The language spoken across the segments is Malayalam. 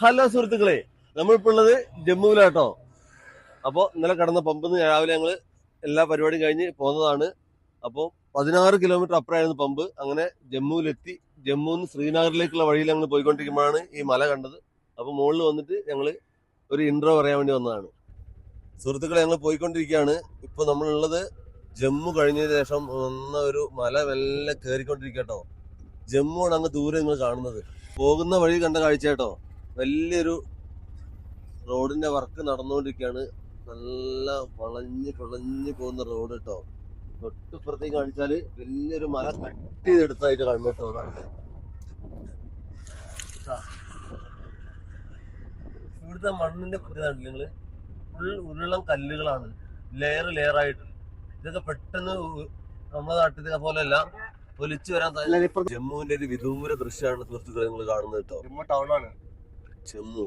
ഹലോ സുഹൃത്തുക്കളെ നമ്മളിപ്പോ ഉള്ളത് ജമ്മുവിലാട്ടോ. അപ്പോ ഇന്നലെ കടന്ന പമ്പിൽ നിന്ന് രാവിലെ ഞങ്ങൾ എല്ലാ പരിപാടിയും കഴിഞ്ഞ് പോന്നതാണ്. അപ്പോൾ പതിനാറ് കിലോമീറ്റർ അപ്പുറമായിരുന്നു പമ്പ്. അങ്ങനെ ജമ്മുവിലെത്തി ജമ്മുവിൽ നിന്ന് ശ്രീനഗറിലേക്കുള്ള വഴിയിൽ ഞങ്ങൾ പോയിക്കൊണ്ടിരിക്കുമ്പോഴാണ് ഈ മല കണ്ടത്. അപ്പൊ മുകളിൽ വന്നിട്ട് ഞങ്ങൾ ഒരു ഇൻട്രോ പറയാൻ വേണ്ടി വന്നതാണ്. സുഹൃത്തുക്കളെ ഞങ്ങൾ പോയിക്കൊണ്ടിരിക്കുകയാണ്. ഇപ്പൊ നമ്മളുള്ളത് ജമ്മു കഴിഞ്ഞതിന് ശേഷം വന്ന ഒരു മല മെല്ലെ കയറിക്കൊണ്ടിരിക്കട്ടോ ജമ്മുവാണ് അങ്ങ് ദൂരെ നിങ്ങൾ കാണുന്നത്. പോകുന്ന വഴി കണ്ട കാഴ്ച കേട്ടോ വലിയൊരു റോഡിന്റെ വർക്ക് നടന്നുകൊണ്ടിരിക്കുകയാണ്. നല്ല വളഞ്ഞ് പിളഞ്ഞ് പോകുന്ന റോഡ് കേട്ടോ. തൊട്ടിപ്പുറത്തേക്ക് കാണിച്ചാൽ വലിയൊരു മല കട്ട് ചെയ്തെടുത്തായിട്ട് കാണും കേട്ടോ. ഇവിടുത്തെ മണ്ണിന്റെ പ്രത്യേകത നിങ്ങൾ? ഫുൾ ഉരുളം കല്ലുകളാണ്. ലെയർ ലെയർ ആയിട്ട്. ഇതൊക്കെ പെട്ടെന്ന് നമ്മുടെ നാട്ടിലെ പോലെയല്ല ഒലിച്ചു വരാൻ ജമ്മുവിന്റെ ഒരു വിദൂര ദൃശ്യമാണ് സുഹൃത്തുക്കളെ നിങ്ങൾ കാണുന്നത് കേട്ടോ. ജമ്മു ടൗൺ ആണ്. ചെന്നു.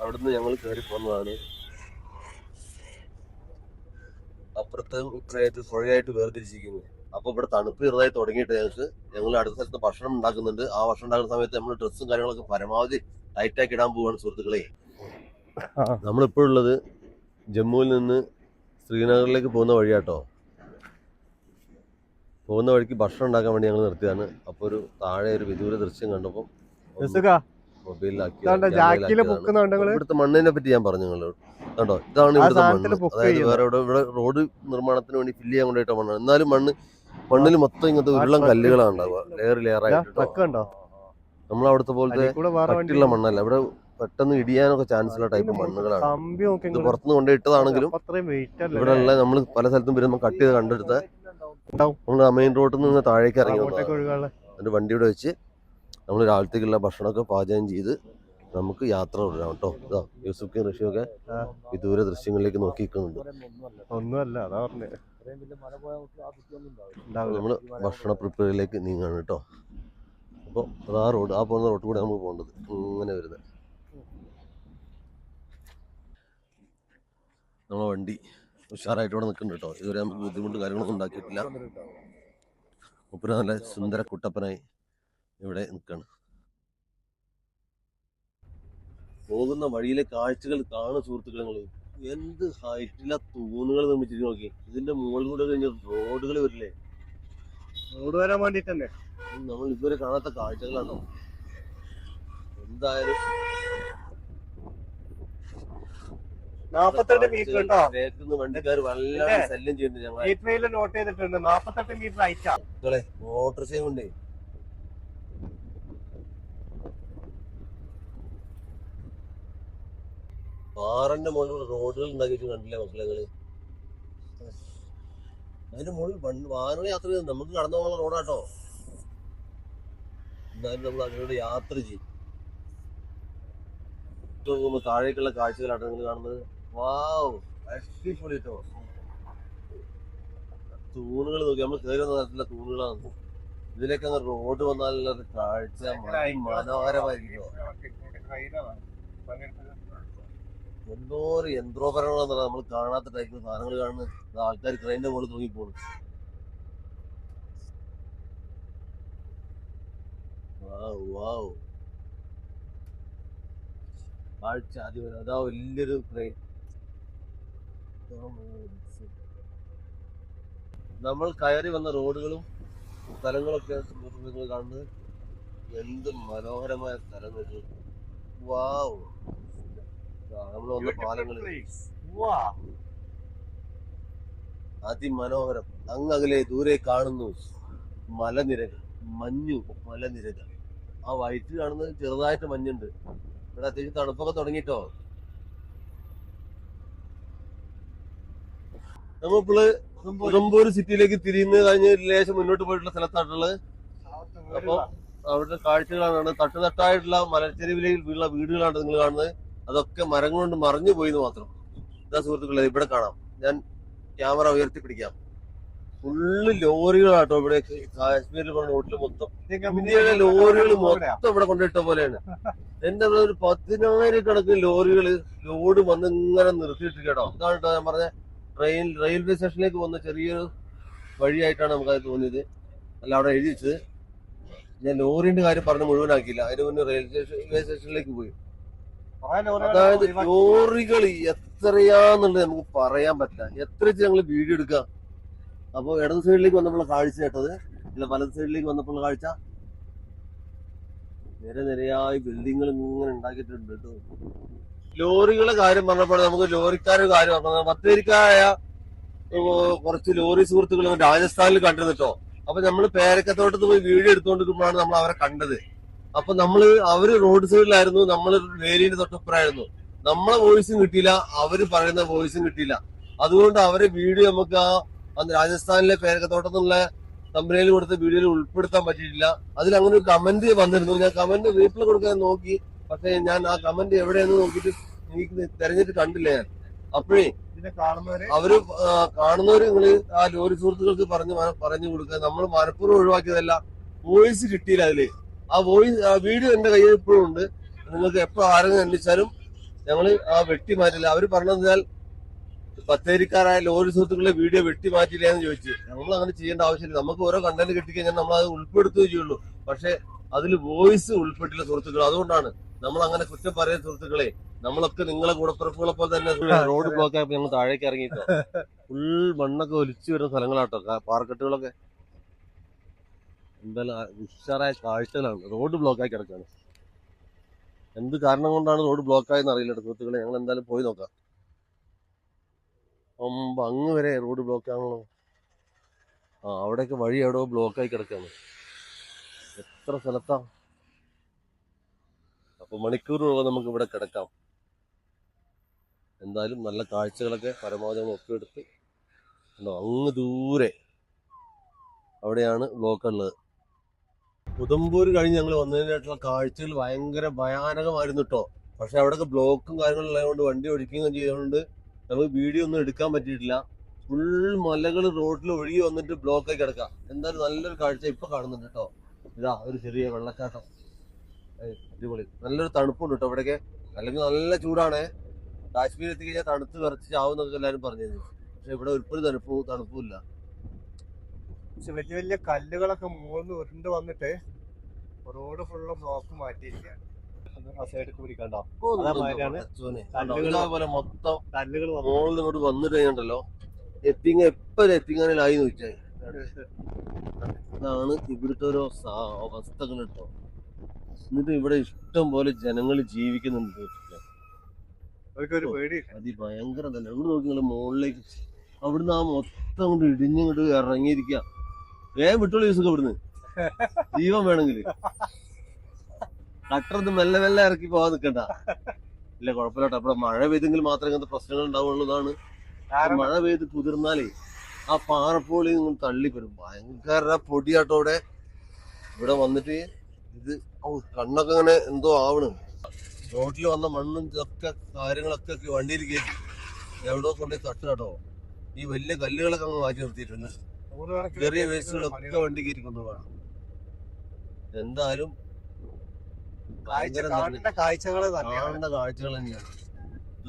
അവിടുന്ന് ഞങ്ങൾ കയറി പോന്നതാണ്. അപ്പുറത്തെ ഇപ്പുറമായിട്ട് പുഴയായിട്ട് വേർതിരിച്ചിരിക്കുന്നത് അപ്പൊ ഇവിടെ തണുപ്പ് ചെറുതായി തുടങ്ങിയിട്ട് ഞങ്ങൾക്ക് ഞങ്ങൾ അടുത്ത സ്ഥലത്ത് ഭക്ഷണം ഉണ്ടാക്കുന്നുണ്ട്. ആ ഭക്ഷണം ഉണ്ടാക്കുന്ന സമയത്ത് നമ്മൾ ഡ്രസ്സും കാര്യങ്ങളൊക്കെ പരമാവധി ടൈറ്റാക്കി ഇടാൻ പോവാണ് സുഹൃത്തുക്കളെ. നമ്മളിപ്പോഴുള്ളത് ജമ്മുവിൽ നിന്ന് ശ്രീനഗറിലേക്ക് പോകുന്ന വഴിയാട്ടോ. പോകുന്ന വഴിക്ക് ഭക്ഷണം ഉണ്ടാക്കാൻ വേണ്ടി ഞങ്ങൾ നിർത്തിയതാണ്. അപ്പോൾ ഒരു താഴെ ഒരു വിദൂര ദൃശ്യം കണ്ടപ്പോൾ ഇവിടുത്തെ മണ്ണിനെ പറ്റി ഞാൻ പറഞ്ഞു നിങ്ങളോട്. കണ്ടോ? ഇതാണ് ഇവിടുത്തെ മണ്ണ്. അതായത് വേറെ ഇവിടെ ഇവിടെ റോഡ് നിർമ്മാണത്തിന് വേണ്ടി ഫില്ല് ചെയ്യാൻ കൊണ്ടിട്ട മണ്ണാണ്. എന്നാലും മണ്ണ് മണ്ണിൽ മൊത്തം ഇങ്ങനത്തെ ഉരുളം കല്ലുകളാണ് ഉണ്ടാവുക. ലെയർ ലെയർ ആയിട്ട് നമ്മൾ അവിടുത്തെ പോലത്തെ കട്ടിയുള്ള മണ്ണല്ല. ഇവിടെ പെട്ടെന്ന് ഇടിയാനൊക്കെ ചാൻസ് ഉള്ള ടൈപ്പ് മണ്ണുകളാണ്. ഇത് പുറത്തുനിന്ന് കൊണ്ടിട്ടതാണെങ്കിലും ഇവിടെ ഉള്ള നമ്മൾ പല സ്ഥലത്തും വരുമ്പോൾ കട്ട് ചെയ്ത് കണ്ടെടുത്ത. നമ്മൾ മെയിൻ റോഡിൽ നിന്ന് താഴേക്ക് ഇറങ്ങി അങ്ങോട്ടേക്ക് വണ്ടി ഇവിടെ വെച്ച് നമ്മൾ രാവിലത്തേക്കുള്ള ഭക്ഷണമൊക്കെ പാചകം ചെയ്ത് നമുക്ക് യാത്ര തുടരാം കേട്ടോ. ഇതാ യൂസുഫ് ഋഷിയൊക്കെ ഈ വിദൂര ദൃശ്യങ്ങളിലേക്ക് നോക്കി നിൽക്കുന്നുണ്ട് ഒന്നുമല്ല അതാ നമ്മൾ ഭക്ഷണ പ്രിപ്പയറിലേക്ക് നീങ്ങാണ് കേട്ടോ. അപ്പോൾ അത് ആ റോഡ് ആ പോകുന്ന റോഡ് കൂടെ നമ്മൾ പോകേണ്ടത്. ഇങ്ങനെ വരുന്നത് നമ്മളെ വണ്ടി ഉഷാറായിട്ട് ഇവിടെ നിൽക്കുന്നുണ്ട് കേട്ടോ. ഇതുവരെ നമുക്ക് ബുദ്ധിമുട്ട് കാര്യങ്ങളൊന്നും ഉണ്ടാക്കിയിട്ടില്ല. ഒപ്പം നല്ല സുന്ദര കുട്ടപ്പനായി. ഇവിടെ നിൽക്കുകയാണ് പോകുന്ന വഴിയിലെ കാഴ്ചകൾ കാണും സുഹൃത്തുക്കളെ. നിങ്ങൾ എന്ത് ഹൈറ്റിലെ തൂണുകൾ നിർമ്മിച്ചിട്ട് നോക്കി ഇതിന്റെ മുകളിൽ കൂടെ കഴിഞ്ഞ റോഡുകൾ വരില്ലേ? റോഡ് വരാൻ വേണ്ടിട്ടല്ലേ? നമ്മൾ ഇതുവരെ കാണാത്ത കാഴ്ചകളാണോ? എന്തായാലും നാപ്പത്തെട്ട് മീറ്റർ കേട്ടോ ബേക്കിന്ന് വണ്ടിക്കാർ വല്ലാതെ ഇല്ലേ? ശല്യം ചെയ്യുന്നുണ്ട് ഞങ്ങൾ നോട്ട് ചെയ്തിട്ടുണ്ട്. നാപ്പത്തെട്ട് മീറ്റർ ഹൈറ്റാ മോട്ടോർ സൈക്കിൾ പാറന്റെ മുകളിൽ റോഡുകൾ ഉണ്ടാക്കിയിട്ട് കണ്ടില്ലേ മക്കളെ അതിന്റെ മുകളിൽ വാഹന യാത്ര ചെയ്ത്. നമുക്ക് കടന്നു പോകുന്ന റോഡാട്ടോ. എന്നാലും നമ്മൾ അതിലൂടെ യാത്ര ചെയ്യും. താഴേക്കുള്ള കാഴ്ചകളാട്ടോ നിങ്ങൾ കാണുന്നത്. വാവ് അടിപൊളി തൂണുകൾ നോക്കി. നമ്മൾ കയറി വന്ന തരത്തിലുള്ള തൂണുകളാണ്. ഇതിലേക്ക് അങ്ങ് റോഡ് വന്നാലുള്ള കാഴ്ച മനോഹരമായിരിക്കും എന്തോ ഒരു യന്ത്രോപകരണങ്ങളാണ് നമ്മൾ കാണാത്ത ടൈപ്പ് സാധനങ്ങൾ കാണുന്നത്. ആൾക്കാർ ട്രെയിനിന്റെ മുകളിൽ തൂങ്ങി പോകുന്നു വാവ്. കാഴ്ച ആദ്യം അതാ വലിയൊരു ട്രെയിൻ നമ്മൾ കയറി വന്ന റോഡുകളും സ്ഥലങ്ങളൊക്കെ നിങ്ങൾ കാണുന്നത് എന്ത് മനോഹരമായ സ്ഥലങ്ങൾ വാവ് നമ്മൾ വന്ന അകലെ അതിമനോഹരം. അങ്ങകലെ ദൂരെ കാണുന്നു മലനിരകൾ മഞ്ഞു മലനിരകൾ. ആ വൈറ്റ് കാണുന്നത് ചെറുതായിട്ട് മഞ്ഞുണ്ട്. ഇവിടെ അത്യാവശ്യം തണുപ്പൊക്കെ തുടങ്ങിട്ടോ. നമ്മളിപ്പോൾ ഉദംപൂർ സിറ്റിയിലേക്ക് തിരിയുന്നത് കഴിഞ്ഞ് ലേശം മുന്നോട്ട് പോയിട്ടുള്ള സ്ഥലത്തായിട്ടുള്ളത്. അപ്പൊ അവിടുത്തെ കാഴ്ചകളാണ് തട്ടുതട്ടായിട്ടുള്ള മലച്ചെരുവിലുള്ള വീടുകളാണ് നിങ്ങൾ കാണുന്നത്. അതൊക്കെ മരങ്ങൾ കൊണ്ട് മറഞ്ഞു പോയി എന്ന് മാത്രം. ഇതാ സുഹൃത്തുക്കളെ ഇവിടെ കാണാം. ഞാൻ ക്യാമറ ഉയർത്തി പിടിക്കാം. ഫുള്ള് ലോറികളാട്ടോ ഇവിടെ കാശ്മീരിൽ പറഞ്ഞ റോഡിൽ മൊത്തം. ഇന്ത്യയിലെ ലോറികൾ മൊത്തം ഇവിടെ കൊണ്ടിട്ട പോലെയാണ്. എന്റെ ഒരു പതിനായിരക്കണക്കിന് ലോറികൾ ലോഡ് വന്ന് ഇങ്ങനെ നിർത്തിയിട്ട് കേട്ടോ അതാണ് കേട്ടോ ഞാൻ പറഞ്ഞ ട്രെയിൻ റെയിൽവേ സ്റ്റേഷനിലേക്ക് വന്ന ചെറിയൊരു വഴിയായിട്ടാണ് നമുക്കത് തോന്നിയത്. അല്ല അവിടെ എഴുതി വെച്ചത്. ഞാൻ ലോറിന്റെ കാര്യം പറഞ്ഞ് മുഴുവനാക്കിയില്ല. അതിന് മുന്നേ റെയിൽവേ സ്റ്റേഷനിലേക്ക് പോയി. അതായത്. ലോറികൾ എത്രയാന്നുള്ളത് നമുക്ക് പറയാൻ പറ്റില്ല. എത്ര ഞങ്ങൾ വീഡിയോ എടുക്കാം? അപ്പൊ ഇടത് സൈഡിലേക്ക് വന്നപ്പോൾ കാഴ്ച കേട്ടത്? ഇല്ല വലത് സൈഡിലേക്ക് വന്നപ്പോൾ കാഴ്ച? നിര നിരയായി ബിൽഡിങ്ങൾ ഇങ്ങനെ ഉണ്ടാക്കിയിട്ടുണ്ട് കേട്ടോ. ലോറികളെ കാര്യം പറഞ്ഞപ്പോൾ നമുക്ക് ലോറിക്കാരുടെ കാര്യം പറഞ്ഞത് ബത്തേരിക്കാരായ ഓ, കുറച്ച് ലോറി സുഹൃത്തുക്കൾ രാജസ്ഥാനിൽ കണ്ടിരുന്നിട്ടോ അപ്പൊ നമ്മൾ പേരക്കത്തോട്ടത്ത് പോയി വീഡിയോ എടുത്തുകൊണ്ടിരിക്കുമ്പോഴാണ് നമ്മൾ അവരെ കണ്ടത്. അപ്പൊ നമ്മൾ അവർ റോഡ് സൈഡിലായിരുന്നു നമ്മൾ വേലിന്റെ തൊട്ടപ്പുറമായിരുന്നു. നമ്മളെ വോയിസും കിട്ടിയില്ല അവർ പറയുന്ന വോയിസും കിട്ടിയില്ല. അതുകൊണ്ട് അവരെ വീഡിയോ നമുക്ക് ആ രാജസ്ഥാനിലെ പേരക്കത്തോട്ടത്തിനുള്ള കമ്പനിയിൽ കൊടുത്ത വീഡിയോയിൽ ഉൾപ്പെടുത്താൻ പറ്റിയിട്ടില്ല. അതിൽ അങ്ങനെ ഒരു കമന്റ് വന്നിരുന്നു. ഞാൻ കമന്റ് റീപ്ലൈ കൊടുക്കാൻ നോക്കി. പക്ഷെ ഞാൻ ആ കമന്റ് എവിടെയെന്ന് നോക്കിയിട്ട് എനിക്ക് തെരഞ്ഞിട്ട് കണ്ടില്ല ഞാൻ. അപ്പോഴേ അവർ കാണുന്നവര് നിങ്ങൾ ആ ലോറി സുഹൃത്തുക്കൾക്ക് പറഞ്ഞു പറഞ്ഞു കൊടുക്കുക. നമ്മൾ മനഃപൂർവം ഒഴിവാക്കിയതല്ല വോയിസ് കിട്ടിയില്ല അതിൽ. ആ വോയിസ് ആ വീഡിയോ എന്റെ കയ്യിൽ ഇപ്പോഴും ഉണ്ട്. നിങ്ങൾക്ക് എപ്പോ ആരെങ്കിലും അന്വേഷിച്ചാലും ഞങ്ങൾ ആ വെട്ടി മാറ്റില്ല. അവർ പറഞ്ഞാൽ ബത്തേരിക്കാരായ ലോറി സുഹൃത്തുക്കളെ വീഡിയോ വെട്ടി മാറ്റില്ല എന്ന് ചോദിച്ചു. നമ്മൾ അങ്ങനെ ചെയ്യേണ്ട ആവശ്യമില്ല. നമുക്ക് ഓരോ കണ്ടന്റ് കിട്ടിക്കഴിഞ്ഞാൽ നമ്മൾ അത് ഉൾപ്പെടുത്തുകയും ചെയ്യുള്ളൂ. പക്ഷെ അതിൽ വോയിസ് ഉൾപ്പെട്ടില്ല സുഹൃത്തുക്കൾ അതുകൊണ്ടാണ് നമ്മൾ അങ്ങനെ കുറ്റം പറയുന്ന സുഹൃത്തുക്കളെ നമ്മളൊക്കെ നിങ്ങളെ കൂടപ്പിറപ്പുകളെ പോലെ തന്നെ റോഡ് ബ്ലോക്ക് ആയപ്പോ ഞങ്ങൾ താഴേക്ക് ഇറങ്ങിയിട്ടോ. ഫുൾ മണ്ണൊക്കെ ഒലിച്ചു വരുന്ന സ്ഥലങ്ങളാട്ടോ. കാ- പാറക്കെട്ടുകളൊക്കെ. എന്തായാലും ഉഷാറായ കാഴ്ചകളാണ്. റോഡ് ബ്ലോക്കായി കിടക്കുകയാണ് എന്ത് കാരണം കൊണ്ടാണ് റോഡ് ബ്ലോക്ക് ആയെന്ന് അറിയില്ല സുഹൃത്തുക്കളെ. ഞങ്ങൾ എന്തായാലും പോയി നോക്കാം. അമ്പ അങ്ങ് വരെ റോഡ് ബ്ലോക്ക് ആണല്ലോ ആ അവിടെയൊക്കെ വഴി എവിടെയോ ബ്ലോക്കായി കിടക്കുകയാണ് എത്ര സ്ഥലത്താ? അപ്പോൾ മണിക്കൂറുകളോളം നമുക്ക് ഇവിടെ കിടക്കാം. എന്തായാലും നല്ല കാഴ്ചകളൊക്കെ പരമാവധി ഉണ്ടോ അങ്ങ് ദൂരെ അവിടെയാണ് ബ്ലോക്ക് ഉള്ളത്. ഉദംപൂർ കഴിഞ്ഞ് ഞങ്ങൾ വന്നതിനായിട്ടുള്ള കാഴ്ചകൾ ഭയങ്കര ഭയാനകമായിരുന്നു കേട്ടോ പക്ഷെ അവിടെയൊക്കെ ബ്ലോക്കും കാര്യങ്ങളും ഉള്ളതുകൊണ്ട് വണ്ടി ഒഴിക്കുകയും ചെയ്തുകൊണ്ട് നമുക്ക് വീഡിയോ ഒന്നും എടുക്കാൻ പറ്റിയിട്ടില്ല. ഫുൾ മലകൾ റോഡിൽ ഒഴുകി വന്നിട്ട് ബ്ലോക്കായി കിടക്കുക എന്തായാലും നല്ലൊരു കാഴ്ച ഇപ്പൊ കാണുന്നുണ്ട് കേട്ടോ ഇതാ ഒരു ചെറിയ വെള്ളച്ചാട്ടം. ഏയ് അടിപൊളി. നല്ലൊരു തണുപ്പുണ്ട് കേട്ടോ ഇവിടെയൊക്കെ അല്ലെങ്കിൽ നല്ല ചൂടാണ്. കാശ്മീർ എത്തിക്കഴിഞ്ഞാൽ തണുത്ത് വിറച്ച് ചാവുന്നൊക്കെ എല്ലാവരും പറഞ്ഞിരുന്നു. പക്ഷെ ഇവിടെ ഒരുപ്പൊരു തണുപ്പും തണുപ്പുമില്ല പക്ഷെ വലിയ വലിയ കല്ലുകളൊക്കെ മുകളിൽ ഉരുണ്ട് വന്നിട്ട് റോഡ് ഫുള്ള് ബ്ലോക്ക് മാറ്റിയിരിക്കുകയാണ്. മോളിൽ ഇങ്ങോട്ട് വന്നിട്ട് കഴിഞ്ഞിട്ടല്ലോ എത്തിങ്ങ എപ്പോഴും എത്തിങ്ങാനിലായി നോക്കിയാൽ അതാണ് ഇവിടുത്തെ ഓരോ അവസ്ഥകൾ കേട്ടോ. എന്നിട്ട് ഇവിടെ ഇഷ്ടം പോലെ ജനങ്ങൾ ജീവിക്കുന്നുണ്ട് അതിഭയങ്കര തന്നെ ഇവിടെ നോക്കി നിങ്ങൾ മുകളിലേക്ക്. അവിടുന്ന് ആ മൊത്തം കൊണ്ട് ഇടിഞ്ഞിങ്ങോട്ട് ഇറങ്ങിയിരിക്കുക വേഗം വിട്ടോളൂ യൂസൊക്കെ ഇവിടുന്ന്. ജീവൻ വേണമെങ്കിൽ ഇത് മെല്ലെ മെല്ലെ ഇറക്കി പോവാൻ നിക്കണ്ട. ഇല്ല കുഴപ്പമില്ല അപ്പൊ മഴ പെയ്തെങ്കിൽ മാത്രമേ ഇങ്ങനത്തെ പ്രശ്നങ്ങൾ ഉണ്ടാവുള്ളതാണ് മഴ പെയ്ത് കുതിർന്നാലേ ആ പാറപ്പോളി നിങ്ങൾ തള്ളി വരും ഭയങ്കര പൊടിയാട്ടോ ഇവിടെ ഇവിടെ വന്നിട്ട് ഇത് കണ്ണൊക്കെ ഇങ്ങനെ എന്തോ ആവണ്. റോട്ടിൽ വന്ന മണ്ണും ഇതൊക്കെ കാര്യങ്ങളൊക്കെ വണ്ടിയിൽ കയറ്റി എവിടെ കൊണ്ടുപോയി തട്ട് കേട്ടോ. ഈ വലിയ കല്ലുകളൊക്കെ അങ്ങ് മാറ്റി നിർത്തിയിട്ടുണ്ട്. ചെറിയ വേസ്റ്റുകളൊക്കെ വണ്ടി കൊണ്ടുപോകണം എന്തായാലും കാഴ്ചകൾ തന്നെയാണ്. കാണേണ്ട കാഴ്ചകൾ തന്നെയാണ്.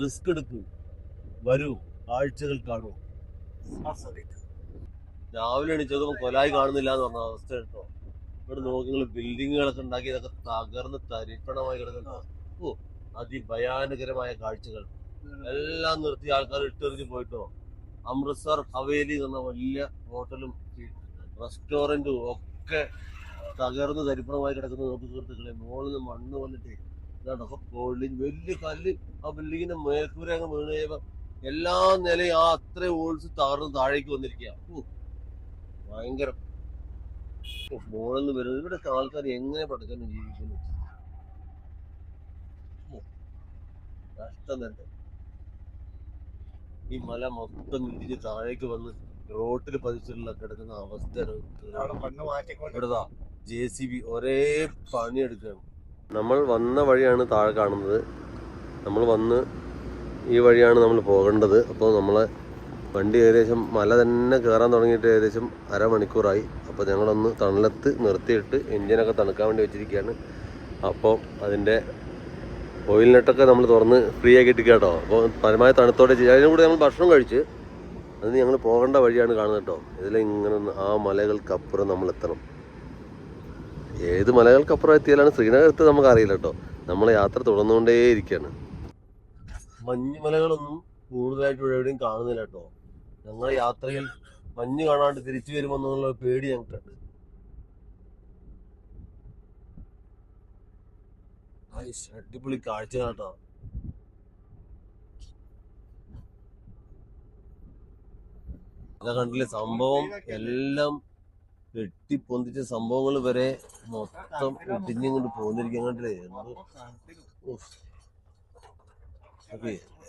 റിസ്ക് എടുക്കും. വരൂ. കാഴ്ചകൾ കാണൂ. രാവിലെ എണീച്ചതും കൊലായി കാണുന്നില്ല എന്ന് പറഞ്ഞ അവസ്ഥ കേട്ടോ. ഇവിടെ നോക്കി നിങ്ങൾ ബിൽഡിങ്ങുകളൊക്കെ ഉണ്ടാക്കി ഇതൊക്കെ തകർന്ന് തരിപ്പണമായി കിടക്കുന്ന. ഓ അതിഭയാനകരമായ കാഴ്ചകൾ. എല്ലാം നിർത്തി ആൾക്കാർ ഇട്ടെറിഞ്ഞ് പോയിട്ടോ. അമൃത്സർ ഹവേലി എന്ന വലിയ ഹോട്ടലും റെസ്റ്റോറന്റും ഒക്കെ തകർന്ന് തരിപ്പണമായി കിടക്കുന്ന നോക്കി സുഹൃത്തുക്കളെ മുകളിൽ നിന്ന് മണ്ണ് വന്നിട്ട് ഇതാണ്ടൊക്കെ പൊള്ളി വലിയ കല്ല് ആ ബിൽഡിങ്ങിന്റെ മേൽക്കൂര അങ്ങ് വീണ് കഴിയുമ്പോൾ എല്ലാ നിലയും ആ അത്ര ഓൾസ് തകർന്ന് താഴേക്ക് വന്നിരിക്കുക ഭയങ്കര. മുകളിൽ നിന്ന് വരുന്നത് ഇവിടെ ആൾക്കാർ എങ്ങനെ പഠിക്കാനും ജീവിക്കുന്നു? ഓ, കഷ്ടം തന്നെ. ഈ മല മൊത്തം ഇടിഞ്ഞ് താഴേക്ക് വന്ന് റോട്ടിൽ പതിച്ചിട്ടുള്ള കിടക്കുന്ന അവസ്ഥയാണ് മാറ്റിക്കൊണ്ട്. ഇവിടെതാ ജെ സി ബി ഒരേ പണിയെടുക്കുകയാണ് നമ്മൾ വന്ന വഴിയാണ് താഴെ കാണുന്നത്. നമ്മൾ വന്ന് ഈ വഴിയാണ് നമ്മൾ പോകേണ്ടത്. അപ്പോൾ നമ്മളെ വണ്ടി ഏകദേശം മല തന്നെ കയറാൻ തുടങ്ങിയിട്ട് ഏകദേശം അരമണിക്കൂറായി. അപ്പോൾ ഞങ്ങളൊന്ന് തണലത്ത് നിർത്തിയിട്ട് എൻജിനൊക്കെ തണുക്കാൻ വേണ്ടി വെച്ചിരിക്കുകയാണ്. അപ്പോൾ അതിന്റെ ഓയിൽ നെട്ടൊക്കെ നമ്മൾ തുറന്ന് ഫ്രീ ആയി കിട്ടി കേട്ടോ. അപ്പോൾ പരമായ തണുത്തോടെ അതിനും കൂടെ ഞങ്ങൾ ഭക്ഷണം കഴിച്ച് അതിന് ഞങ്ങൾ പോകേണ്ട വഴിയാണ് കാണുന്നത് കേട്ടോ. ഇതിൽ ഇങ്ങനെ ആ മലകൾക്കപ്പുറം നമ്മൾ എത്തണം. ഏത് മലകൾക്കപ്പുറം എത്തിയാലാണ് ശ്രീനഗരത്ത് നമുക്ക് അറിയില്ല കേട്ടോ. നമ്മളെ യാത്ര തുടർന്നുകൊണ്ടേയിരിക്കുകയാണ് മഞ്ഞുമലകളൊന്നും കൂടുതലായിട്ട് ഇവിടെ എവിടെയും കാണുന്നില്ല കേട്ടോ. ഞങ്ങളെ യാത്രയിൽ മഞ്ഞ് കാണാണ്ട് തിരിച്ചു വരുമെന്നുള്ള പേടി ഞങ്ങൾക്കുണ്ട്. അടിപൊളി കാഴ്ച കേട്ടോ കണ്ടില്ലേ സംഭവം? എല്ലാം വെട്ടി പൊന്തിച്ച സംഭവങ്ങൾ വരെ മൊത്തം ഇടിഞ്ഞിങ്ങോട്ട് പോന്നിരിക്കാൻ കണ്ടില്ലേ?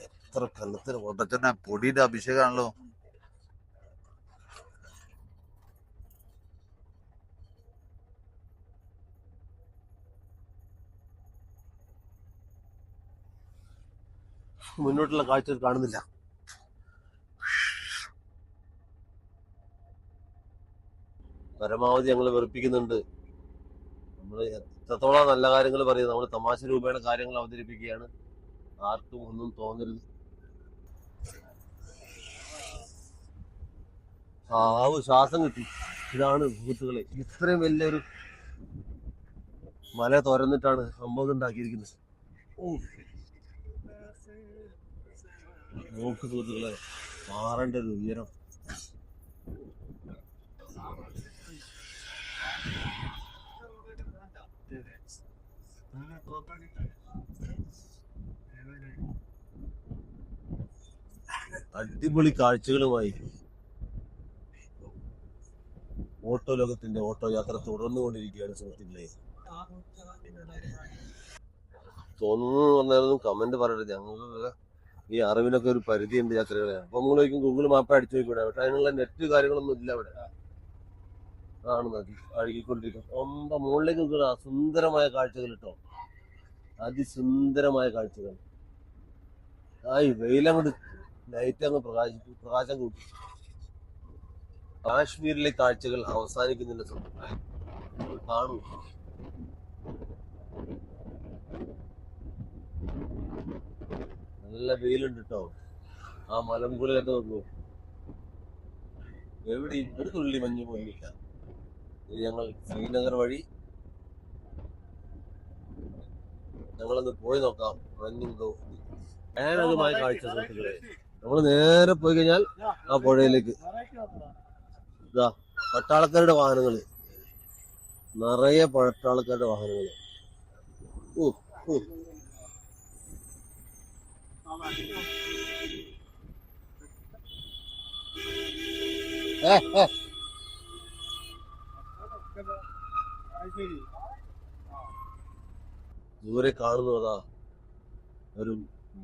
എത്ര കല്ലത്തിന് ഒട്ടച്ചന്റെ പൊടിയുടെ അഭിഷേകമാണല്ലോ മുന്നോട്ടുള്ള കാഴ്ചകൾ കാണുന്നില്ല. പരമാവധി ഞങ്ങൾ വെറുപ്പിക്കുന്നുണ്ട്. നമ്മൾ എത്രത്തോളം നല്ല കാര്യങ്ങൾ പറയുന്നത് നമ്മൾ തമാശ രൂപേണ കാര്യങ്ങൾ അവതരിപ്പിക്കുകയാണ്. ആർക്കും ഒന്നും തോന്നരുത്. ആവ് ശ്വാസം കിട്ടി. ഇതാണ് ഭൂത്തുകളെ ഇത്രയും വലിയൊരു മല തുറന്നിട്ടാണ് സംഭവം ഉണ്ടാക്കിയിരിക്കുന്നത് ഓ നോക്ക് സുഹൃത്തുക്കളെ മാറേണ്ട ഉയരം. അടിപൊളി കാഴ്ചകളുമായി ഓട്ടോ ലോകത്തിന്റെ ഓട്ടോ യാത്ര തുടർന്നുകൊണ്ടിരിക്കുകയാണ് സുഹൃത്തുക്കളെ. തോന്നുന്നു പറഞ്ഞാലൊന്നും കമന്റ് പറയരുത്. ഞങ്ങൾക്ക് ഈ അറിവിനൊക്കെ ഒരു പരിധിയുണ്ട് യാത്രകളെ. അപ്പൊ നമ്മൾ ചോദിക്കും ഗൂഗിൾ മാപ്പ് അടിച്ചു നോക്കിവിടെ. പക്ഷെ അതിനുള്ള നെറ്റ് കാര്യങ്ങളൊന്നും ഇല്ല അവിടെ. ആണ് നദി അഴുകിക്കൊണ്ടിരിക്കും. ഒമ്പ മുകളിലേക്ക് നോക്കുക സുന്ദരമായ കാഴ്ചകൾ കേട്ടോ. അതിസുന്ദരമായ കാഴ്ചകൾ. ആ ഈ വെയിലങ്ങോട്ട് ലൈറ്റ് അങ്ങ് പ്രകാശിച്ചു പ്രകാശം കൂട്ടി. കാശ്മീരിലെ കാഴ്ചകൾ അവസാനിക്കുന്നില്ല സ്വന്തം കാണൂ. നല്ല വെയിലുണ്ട് കേട്ടോ ആ മലമ്പുകളിലൊക്കെ നോക്കൂ എവിടെ ഒരു തുള്ളി മഞ്ഞ് പോയില്ല ഞങ്ങൾ ശ്രീനഗർ വഴി ഞങ്ങളൊന്ന് പോയി നോക്കാം. മഞ്ഞുണ്ടോ ഭയാനകമായ കാഴ്ച സുഹൃത്തുക്കളെ നമ്മൾ നേരെ പോയി കഴിഞ്ഞാൽ ആ പുഴയിലേക്ക്. ഇതാ പട്ടാളക്കാരുടെ വാഹനങ്ങൾ. നിറയെ പട്ടാളക്കാരുടെ വാഹനങ്ങൾ. ഓ ഓ ഏ, കാണുന്നു അതാ. ഒരു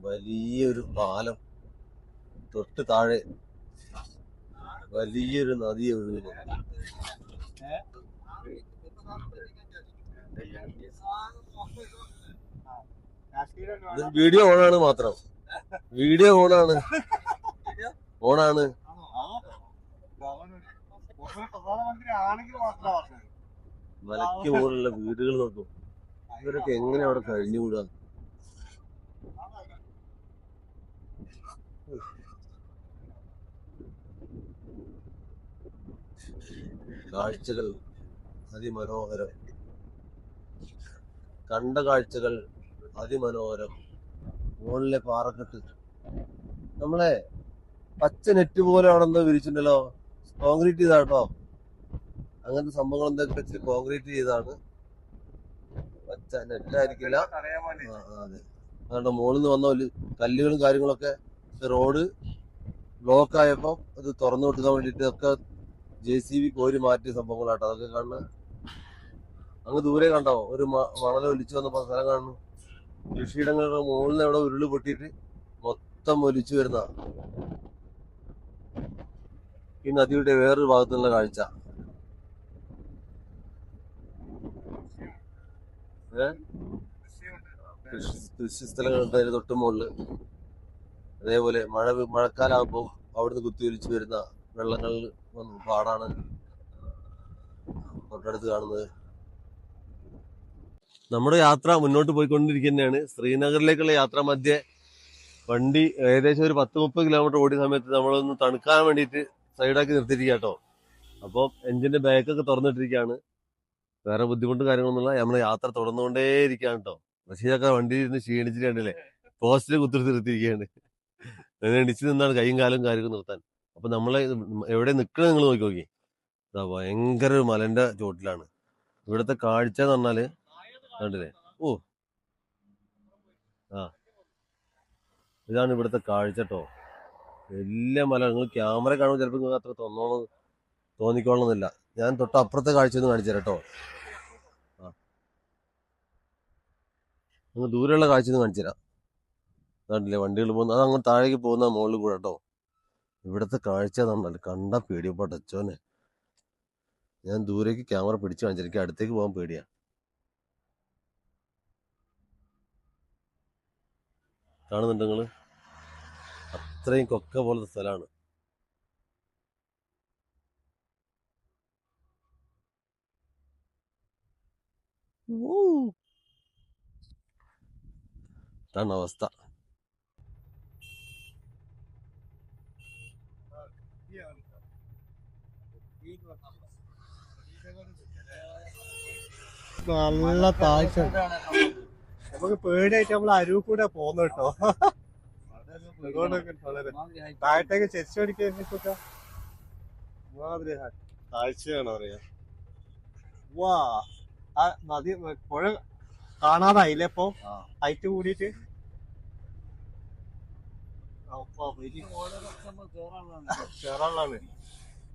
വലിയൊരു പാലം. തൊട്ട് താഴെ വലിയൊരു നദി ഒഴുകുന്നു. വീഡിയോ ഓണാണ് മാത്രം. വീഡിയോ ഓണാണ്. ഓണാണ്. മലയ്ക്ക് മുകളിലുള്ള വീടുകൾ നോക്കും. ഇവരൊക്കെ എങ്ങനെ അവിടെ കഴിഞ്ഞുകൂടാ? കാഴ്ചകൾ അതിമനോഹരം. കണ്ട കാഴ്ചകൾ അതിമനോഹരം. മുകളിലെ പാറക്കെട്ട്. നമ്മളെ പച്ച നെറ്റ് പോലെ ആണെന്ന് വിരിച്ചിട്ടുണ്ടല്ലോ. കോൺക്രീറ്റ് ചെയ്താട്ടോ. അങ്ങനത്തെ സംഭവങ്ങൾ എന്തൊക്കെ വെച്ച് കോൺക്രീറ്റ് ചെയ്താണ്? പച്ച നെറ്റ് ആയിരിക്കില്ല അറിയാൻ വേണ്ടി ആ, ആ, അതെ. അതുകൊണ്ട് മുകളിൽ നിന്ന് വന്ന ഒരു കല്ലുകളും കാര്യങ്ങളൊക്കെ റോഡ് ബ്ലോക്ക് ആയപ്പോൾ അത് തുറന്നു കൊടുക്കാൻ വേണ്ടിയിട്ട് ഒക്കെ ജെ സി ബി കോരി മാറ്റിയ സംഭവങ്ങളാട്ടോ. അതൊക്കെ കാണുന്നത് അങ്ങ് ദൂരെ കണ്ടോ? ഒരു മണൽ ഒലിച്ചു വന്ന സ്ഥലം കാണുന്നു. കൃഷിയിടങ്ങളുടെ മുകളിൽ അവിടെ ഉരുൾ പൊട്ടിയിട്ട് മൊത്തം ഒലിച്ചു വരുന്ന ഈ നദിയുടെ വേറൊരു ഭാഗത്തുള്ള കാഴ്ച. കൃഷി സ്ഥലങ്ങളുണ്ട് അതിന് തൊട്ട് മുകളിൽ. അതേപോലെ മഴ മഴക്കാലാകുമ്പോൾ അവിടുന്ന് കുത്തിയൊലിച്ച് വരുന്ന വെള്ളങ്ങളിൽ പാടാണ്. തൊട്ടടുത്ത് കാണുന്നത്. നമ്മുടെ യാത്ര മുന്നോട്ട് പോയിക്കൊണ്ടിരിക്കുന്നതാണ്. ശ്രീനഗറിലേക്കുള്ള യാത്ര മധ്യേ വണ്ടി ഏകദേശം ഒരു പത്ത് മുപ്പത് കിലോമീറ്റർ ഓടിയ സമയത്ത് നമ്മളൊന്ന് തണുക്കാൻ വേണ്ടിയിട്ട് സൈഡാക്കി നിർത്തിയിരിക്കുക അപ്പോൾ എഞ്ചിന്റെ ബാക്കൊക്കെ തുറന്നിട്ടിരിക്കുകയാണ് വേറെ ബുദ്ധിമുട്ടും കാര്യങ്ങളൊന്നുമില്ല നമ്മളെ യാത്ര തുടർന്നുകൊണ്ടേയിരിക്കുകയാണ് കേട്ടോ റഷീദൊക്കെ വണ്ടി ഇരുന്ന് ക്ഷീണിച്ചിട്ട് കണ്ടില്ലേ പോസ്റ്റിൽ കുത്തിരി നിർത്തിയിരിക്കുകയാണ് ഇടിച്ചു നിന്നാണ് കൈയും കാലും കാര്യമൊക്കെ നിർത്താൻ. അപ്പം നമ്മളെ എവിടെ നിൽക്കണം നിങ്ങൾ നോക്കി നോക്കി ഭയങ്കര ഒരു മലന്റെ ചോട്ടിലാണ് ഇവിടുത്തെ കാഴ്ച എന്ന് പറഞ്ഞാൽ കണ്ടില്ലേ? ഓ. ആ. ഇതാണ് ഇവിടുത്തെ കാഴ്ച കേട്ടോ വലിയ മല. നിങ്ങൾ ക്യാമറ കാണുമ്പോൾ ചിലപ്പോൾ നിങ്ങൾക്ക് അത്ര തോന്നണം തോന്നിക്കോളണമെന്നില്ല ഞാൻ തൊട്ട് അപ്പുറത്തെ കാഴ്ച ഒന്ന് കാണിച്ചു തരാം കേട്ടോ ആ. നിങ്ങൾ ദൂരെയുള്ള കാഴ്ച ഒന്ന് കാണിച്ചു തരാം. കണ്ടില്ലേ വണ്ടികൾ പോകുന്ന അത് അങ്ങോട്ട് താഴേക്ക് പോകുന്ന മുകളിൽ കൂടെ കേട്ടോ ഇവിടുത്തെ കാഴ്ച നമ്മൾ കണ്ട പേടിയപ്പോ ടച്ചോനെ ഞാൻ ദൂരേക്ക് ക്യാമറ പിടിച്ചു കാണിച്ചു എനിക്ക് അടുത്തേക്ക് പോകാൻ പേടിയാ. കാണുന്നുണ്ട് നിങ്ങൾ അത്രയും കൊക്ക പോലത്തെ സ്ഥലമാണ്. അവസ്ഥ. നല്ല താഴ്ച. നമുക്ക് പേടിയായിട്ട് നമ്മൾ അരുവ് കൂടെ പോന്നു കേട്ടോ. താഴത്തേക്ക് ചെരിച്ചു പിടിക്കാൻ മാതിരി പറയാ. വാ. ആ നദി പുഴ കാണാതായില്ലേ ഇപ്പൊ? ഹൈറ്റ് കൂടിയിട്ട്.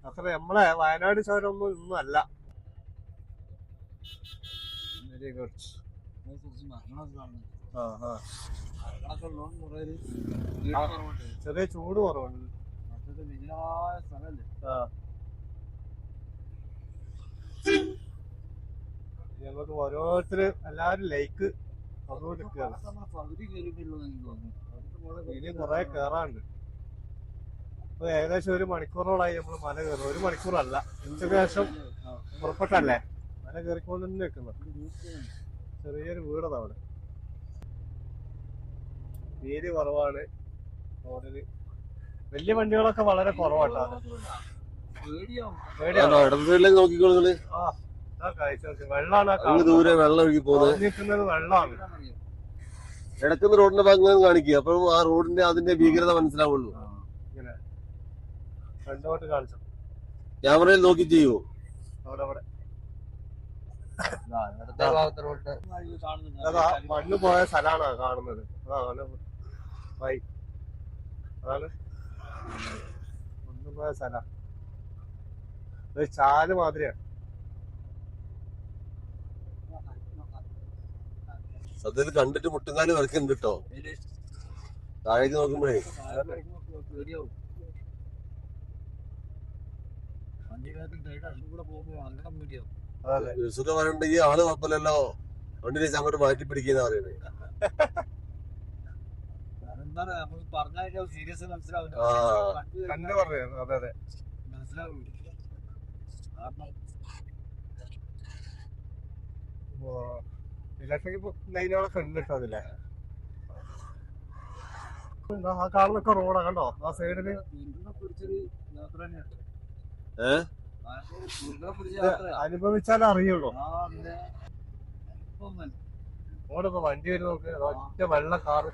അത്ര നമ്മളെ വയനാട് ചോരൊന്നും ഒന്നും അല്ല വെരി ഗുഡ് ചെറിയ ചൂട് കുറവുണ്ട്. ഞങ്ങൾക്ക് ഓരോരുത്തര് എല്ലാരും ലൈക്ക് ഇനി കൊറേ കേറാണ്ട് ഇപ്പൊ ഏകദേശം ഒരു മണിക്കൂറോളായി നമ്മൾ മല കയറും. ഒരു മണിക്കൂറല്ല. ഉച്ചയ്ക്ക് ശേഷം പുറപ്പെട്ടല്ലേ? മല കയറിക്കൊണ്ട് തന്നെ നിൽക്കുന്നത് ചെറിയൊരു വീടതാ അവിടെ. വീതി കുറവാണ്. റോഡിൽ വലിയ വണ്ടികളൊക്കെ വളരെ കുറവാട്ടോ. നോക്കിക്കോളൂ ആ. വെള്ളമാണ് ദൂരെ വെള്ളം ഒഴുകി പോകുന്നത്. നിൽക്കുന്നത് വെള്ളമാണ് ഇടക്കുന്ന റോഡിന്റെ ഭാഗം കാണിക്കുക അപ്പോഴും ആ റോഡിന്റെ അതിന്റെ ഭീകരത മനസ്സിലാവുള്ളൂ. ക്യാമറയിൽ നോക്കി ചെയ്യുവോ അവിടെ അവിടെ. അതാ മണ്ണ് പോയ സ്ഥലമാണ് കാണുന്നത്. അതാണ് വൈ. അതാണ് മണ്ണ് പോയ സ്ഥലം. ഒരു ചാൽ മാതിരിയാണ്. സത്യത്തിൽ കണ്ടിട്ട് മുട്ടുകാൽ വരക്കുന്നുണ്ട് കേട്ടോ. താഴേക്ക് നോക്കുമ്പോഴേ. അതെ സുഖം പറയണ്ട ഈ ആൾ കുഴപ്പമില്ലല്ലോ. വണ്ടി വെച്ച് അങ്ങോട്ട് മാറ്റി പിടിക്കുന്ന പറയുന്നത് ആ. കണ്ടു ആ കാണുന്നൊക്കെ റോഡാ കണ്ടോ? ആ സൈഡിൽ ദുരിതം അനുഭവിച്ചാലേ അറിയുള്ളൂ. ഓടൊക്കെ വണ്ടി വരും നോക്ക്. ഒറ്റ വെള്ള കാറ്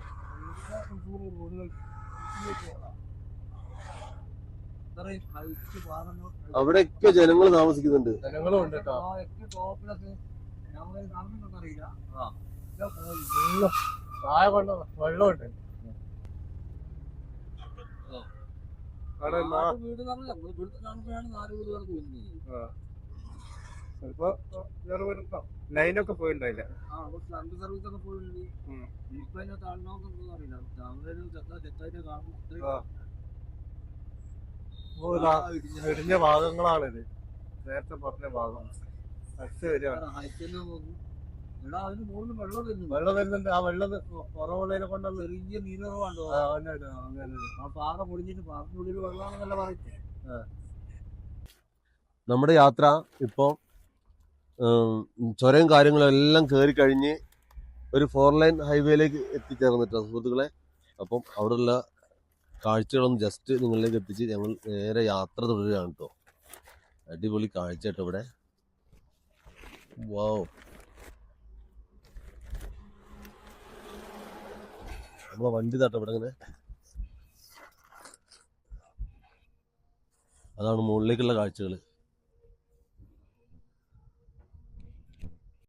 അവിടെയൊക്കെ ജനങ്ങൾ താമസിക്കുന്നുണ്ട്. ജനങ്ങളും ഉണ്ട് കേട്ടോ ആ ഏറ്റവും ടോപ്പിലൊക്കെ ഞങ്ങൾ കാണുന്നുണ്ടെന്ന് അറിയില്ല ആ. ഇതാ പോയി. വെള്ളം താഴെ കൊണ്ട് വെള്ളമുണ്ട് അവിടെ നാ- നാല് വീട് നമ്മൾ കാണുമ്പോഴാണ് നാല് വീട് വരെ തോന്നുന്നത് ചിലപ്പോ വേറെ വരുത്താം ലൈനൊക്കെ പോയിണ്ടായില്ല. ആ കുറച്ച് രണ്ട് സർവീസ് ഒക്കെ പോയിട്ടുണ്ട് ഉം. ഇപ്പൊ അതിനെ കാണണമെന്നൊന്നും അറിയില്ല. ചെത്ത ചെത്തായിട്ട് കാണും ഇടിഞ്ഞ ഭാഗങ്ങളാണിത്. നേരത്തെ പറഞ്ഞ ഭാഗം. വരികയാണ്. നോക്കും എടാ അതിന് മുകളിൽ വെള്ളം വരുന്നു വെള്ളം വരുന്നുണ്ട് ആ വെള്ളം കുറവുള്ളതിനെ കൊണ്ടുള്ള ചെറിയ അങ്ങനെ ആ പാറ പൊടിഞ്ഞിട്ട് പാറത്തിനുള്ളിൽ വെള്ളമാണെന്നല്ല പറയുന്നത് നമ്മുടെ യാത്ര ഇപ്പോൾ ചുരം കാര്യങ്ങളെല്ലാം കയറി കഴിഞ്ഞ് ഒരു ഫോർ ലൈൻ ഹൈവേയിലേക്ക് എത്തിച്ചേർന്നിട്ടാണ് സുഹൃത്തുക്കളെ. അപ്പം അവിടെയുള്ള കാഴ്ചകളൊന്നും ജസ്റ്റ് നിങ്ങളിലേക്ക് എത്തിച്ച് ഞങ്ങൾ നേരെ യാത്ര തുടരുകയാണ് കേട്ടോ അടിപൊളി കാഴ്ച കേട്ടോ ഇവിടെ. വാവ് നമ്മളെ വണ്ടി തട്ട ഇവിടെ ഇങ്ങനെ. അതാണ് മുകളിലേക്കുള്ള കാഴ്ചകൾ